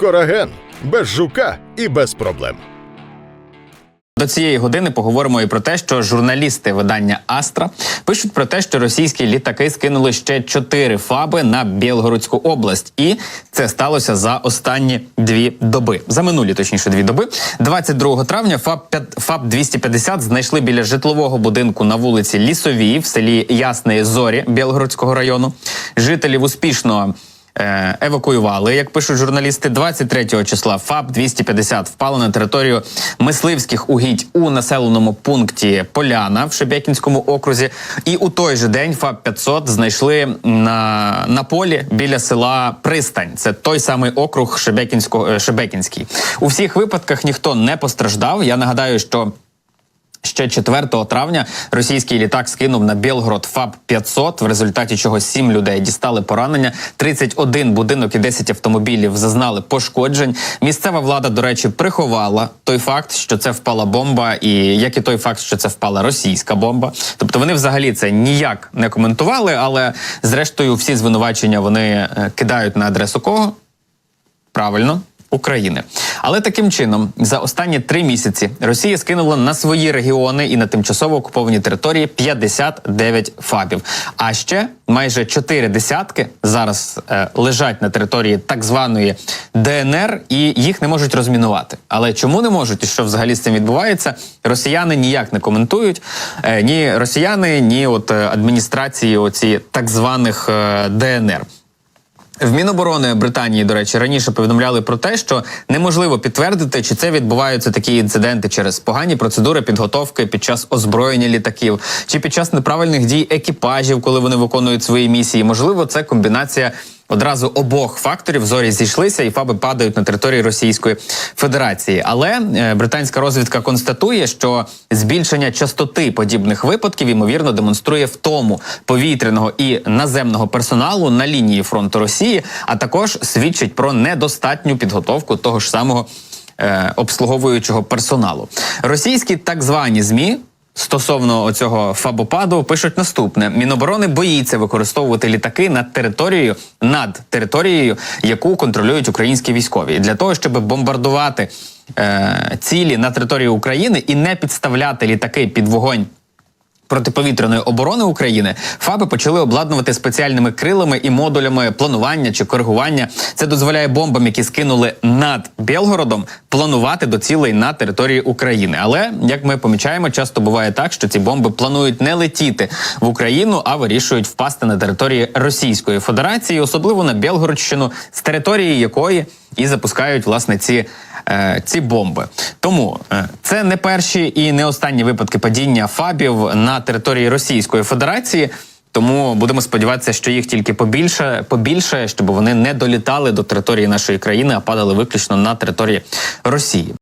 Кораген без жука і без проблем. До цієї години поговоримо і про те, що журналісти видання Астра пишуть про те, що російські літаки скинули ще чотири фаби на Білгородську область, і це сталося за останні дві доби. За минулі точніше дві доби. 22 травня ФАБ 5 ФАБ 250 знайшли біля житлового будинку на вулиці Лісовій в селі Ясної Зорі Білгородського району. Жителів успішно евакуювали, як пишуть журналісти. 23 числа ФАБ 250 впала на територію мисливських угідь у населеному пункті Поляна в Шебекінському окрузі. І у той же день ФАБ 500 знайшли на, на полі біля села Пристань. Це той самий округ Шебекінського е, Шебекінський. У всіх випадках ніхто не постраждав. Я нагадаю, що. Ще 4 травня російський літак скинув на Білгород ФАБ 500 в результаті чого 7 людей дістали поранення. 31 будинок і 10 автомобілів зазнали пошкоджень. Місцева влада, до речі, приховала той факт, що це впала бомба, і як і той факт, що це впала російська бомба. Тобто вони взагалі це ніяк не коментували, але зрештою всі звинувачення вони е, кидають на адресу кого? Правильно. України, але таким чином за останні три місяці Росія скинула на свої регіони і на тимчасово окуповані території 59 фабів. А ще майже чотири десятки зараз е, лежать на території так званої ДНР, і їх не можуть розмінувати. Але чому не можуть і що взагалі з цим відбувається? Росіяни ніяк не коментують. Е, ні росіяни, ні от е, адміністрації, оці так званих е, ДНР. В Міноборони Британії, до речі, раніше повідомляли про те, що неможливо підтвердити, чи це відбуваються такі інциденти через погані процедури підготовки під час озброєння літаків, чи під час неправильних дій екіпажів, коли вони виконують свої місії. Можливо, це комбінація. Одразу обох факторів зорі зійшлися, і фаби падають на території Російської Федерації. Але е, британська розвідка констатує, що збільшення частоти подібних випадків ймовірно демонструє втому повітряного і наземного персоналу на лінії фронту Росії, а також свідчить про недостатню підготовку того ж самого е, обслуговуючого персоналу. Російські так звані змі. Стосовно цього фабопаду пишуть наступне: Міноборони боїться використовувати літаки над територією над територією, яку контролюють українські військові, для того, щоб бомбардувати е, цілі на території України і не підставляти літаки під вогонь. Протиповітряної оборони України ФАБи почали обладнувати спеціальними крилами і модулями планування чи коригування. Це дозволяє бомбам, які скинули над Білгородом, планувати до цілей на території України. Але як ми помічаємо, часто буває так, що ці бомби планують не летіти в Україну, а вирішують впасти на території Російської Федерації, особливо на Білгородщину, з території якої і запускають власне ці, е, ці бомби. Тому е, це не перші і не останні випадки падіння фабів на території Російської Федерації. Тому будемо сподіватися, що їх тільки побільше, побільше, щоб вони не долітали до території нашої країни, а падали виключно на території Росії.